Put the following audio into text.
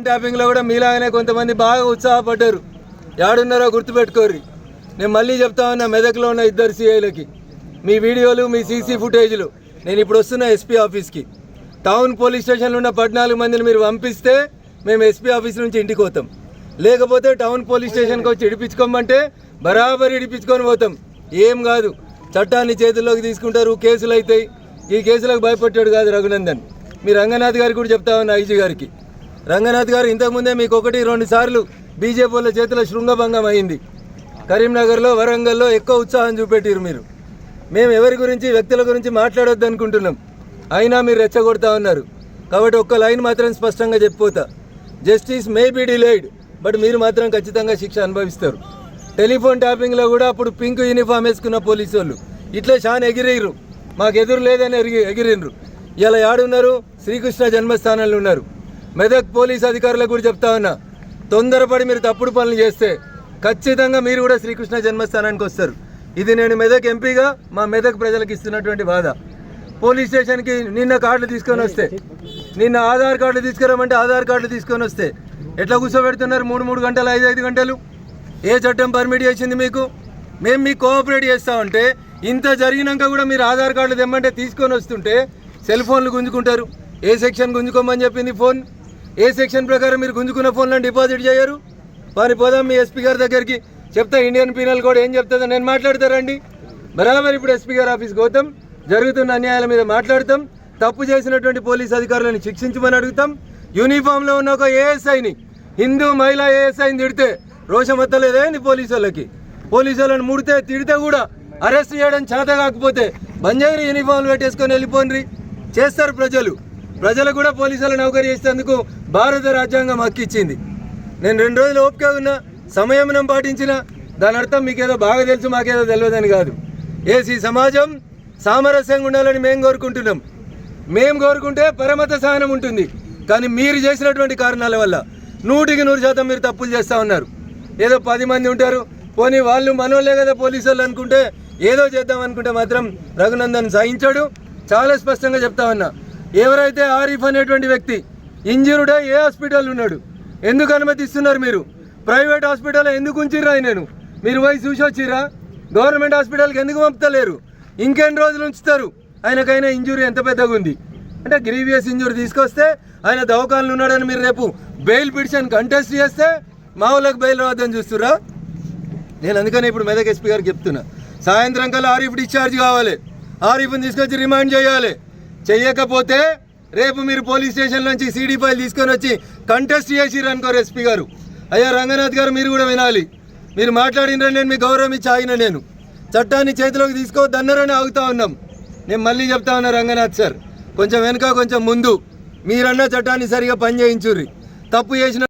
ట్యాపింగ్లో కూడా మీలాగానే కొంతమంది బాగా ఉత్సాహపడ్డారు. యాడున్నారో గుర్తుపెట్టుకోర్రి. నేను మళ్ళీ చెప్తా ఉన్నా మెదక్లో ఉన్న ఇద్దరు సీఐలకి మీ వీడియోలు మీ సీసీ ఫుటేజ్లు నేను ఇప్పుడు వస్తున్న ఎస్పీ ఆఫీస్కి టౌన్ పోలీస్ స్టేషన్లో ఉన్న పద్నాలుగు మందిని మీరు పంపిస్తే మేము ఎస్పీ ఆఫీస్ నుంచి ఇంటికి పోతాం. లేకపోతే టౌన్ పోలీస్ స్టేషన్కి వచ్చి ఇడిపించుకోమంటే బరాబర్ ఇడిపించుకొని పోతాం. ఏం కాదు. చట్టాన్ని చేతుల్లోకి తీసుకుంటారు కేసులు అవుతాయి ఈ కేసులకు భయపడ్డాడు కాదు రఘునందన్. మీ రంగనాథ్ గారికి కూడా చెప్తా ఉన్నా ఐజీ గారికి. రంగనాథ్ గారు ఇంతకుముందే మీకు ఒకటి రెండు సార్లు బీజేపీ వాళ్ళ చేతిలో శృంగభంగం అయింది. కరీంనగర్లో వరంగల్లో ఎక్కువ ఉత్సాహం చూపెట్టారు మీరు. మేము ఎవరి గురించి వ్యక్తుల గురించి మాట్లాడొద్దు అనుకుంటున్నాం. అయినా మీరు రెచ్చగొడతా ఉన్నారు. కాబట్టి ఒక్క లైన్ మాత్రం స్పష్టంగా చెప్పిపోతా. Justice may be delayed but మీరు మాత్రం ఖచ్చితంగా శిక్ష అనుభవిస్తారు. టెలిఫోన్ ట్యాపింగ్లో కూడా అప్పుడు పింక్ యూనిఫామ్ వేసుకున్న పోలీసు వాళ్ళు. ఇట్లే షాన్ ఎగిరిరు మాకు ఎదురు లేదని ఎగిరి ఎగిరిండ్రు ఇలా యాడున్నారు శ్రీకృష్ణ జన్మస్థానంలో ఉన్నారు. మెదక్ పోలీస్ అధికారులకు కూడా చెప్తా ఉన్నా. తొందరపడి మీరు తప్పుడు పనులు చేస్తే ఖచ్చితంగా మీరు కూడా శ్రీకృష్ణ జన్మస్థానానికి వస్తారు. ఇది నేను మెదక్ ఎంపీగా మా మెదక్ ప్రజలకు ఇస్తున్నటువంటి బాధ. పోలీస్ స్టేషన్కి నిన్న కార్డులు తీసుకొని వస్తే నిన్న ఆధార్ కార్డులు తీసుకురామంటే ఆధార్ కార్డులు తీసుకొని వస్తే ఎట్లా కూర్చోబెడుతున్నారు? మూడు మూడు గంటలు ఐదు ఐదు గంటలు? ఏ చట్టం పర్మిట్ చేసింది మీకు? మేము మీకు కోఆపరేట్ చేస్తామంటే ఇంత జరిగినాక కూడా మీరు ఆధార్ కార్డులు తెమ్మంటే తీసుకొని వస్తుంటే సెల్ ఫోన్లు గుంజుకుంటారు. ఏ సెక్షన్ గుంజుకోమని చెప్పింది ఫోన్? ఏ సెక్షన్ ప్రకారం మీరు గుంజుకున్న ఫోన్లను డిపాజిట్ చేయరు? వారి పోదాం మీ ఎస్పీ గారి దగ్గరికి చెప్తా ఇండియన్ పీనల్ కూడా ఏం చెప్తుందో నేను మాట్లాడతారండి బరాబర్ ఇప్పుడు ఎస్పీ గారి ఆఫీస్కి పోతాం జరుగుతున్న అన్యాయాల మీద మాట్లాడతాం తప్పు చేసినటువంటి పోలీస్ అధికారులను శిక్షించమని అడుగుతాం. యూనిఫామ్లో ఉన్న ఒక ఏఎస్ఐని హిందూ మహిళా ఏఎస్ఐని తిడితే రోషం వద్దలేదే నీ పోలీసు వాళ్ళకి? పోలీసు వాళ్ళని ముడితే తిడితే కూడా అరెస్ట్ చేయడం చేత కాకపోతే బంజారీ యూనిఫామ్లు పెట్టేసుకొని వెళ్ళిపోండి. చేస్తారు ప్రజలు. ప్రజలు కూడా పోలీసుల నౌకరీ చేసేందుకు భారత రాజ్యాంగం హక్కిచ్చింది నేను రెండు రోజులు ఓపిక ఉన్నా సంయమనం పాటించిన దాని అర్థం మీకేదో బాగా తెలుసు మాకేదో తెలియదని కాదు. ఏసీ సమాజం సామరస్యంగా ఉండాలని మేము కోరుకుంటున్నాం. మేము కోరుకుంటే పరమత సహనం ఉంటుంది. కానీ మీరు చేసినటువంటి కారణాల వల్ల నూటికి నూరు శాతం మీరు తప్పులు చేస్తూ ఉన్నారు. ఏదో పది మంది ఉంటారు పోనీ వాళ్ళు మనోళ్ళే కదా పోలీసు వాళ్ళు అనుకుంటే ఏదో చేద్దాం అనుకుంటే మాత్రం రఘునందన్ సహించాడు. చాలా స్పష్టంగా చెప్తా ఉన్నా. ఎవరైతే ఆరిఫ్ అనేటువంటి వ్యక్తి ఇంజురుడే ఏ హాస్పిటల్ ఉన్నాడు? ఎందుకు అనుమతిస్తున్నారు మీరు? ప్రైవేట్ హాస్పిటల్ ఎందుకు ఉంచిర్రా నేను? మీరు పోయి చూసి వచ్చిర్రా? గవర్నమెంట్ హాస్పిటల్కి ఎందుకు పంపుతలేరు? ఇంకెన్ని రోజులు ఉంచుతారు? ఆయనకైనా ఇంజురీ ఎంత పెద్దగా ఉంది? అంటే గ్రీవియస్ ఇంజురీ తీసుకొస్తే ఆయన దవాఖానలు ఉన్నాడని మీరు రేపు బెయిల్ పిటిషన్ కంటెస్ట్ చేస్తే మా వాళ్ళకి బెయిల్ రావద్దని చూస్తురా నేను అందుకని ఇప్పుడు మెదక్ ఎస్పీ గారికి చెప్తున్నా. సాయంత్రం కల్లా ఆరిఫ్ డిశ్చార్జ్ కావాలి. ఆరిఫ్ని తీసుకొచ్చి రిమాండ్ చేయాలి. చెయ్యకపోతే రేపు మీరు పోలీస్ స్టేషన్ నుంచి సీడీ ఫైల్ తీసుకొని వచ్చి కంటెస్ట్ చేసిరు అనుకోరు ఎస్పీ గారు. అయ్యా రంగనాథ్ గారు మీరు కూడా వినాలి. మీరు మాట్లాడినరని నేను మీ గౌరవం ఇచ్చి ఆగిన నేను. చట్టాన్ని చేతిలోకి తీసుకోవద్దన్నారని ఆగుతా ఉన్నాం. నేను మళ్ళీ చెప్తా ఉన్నా రంగనాథ్ సార్ కొంచెం వెనుక కొంచెం ముందు మీరన్న చట్టాన్ని సరిగా పని చేయించుర్రి తప్పు చేసిన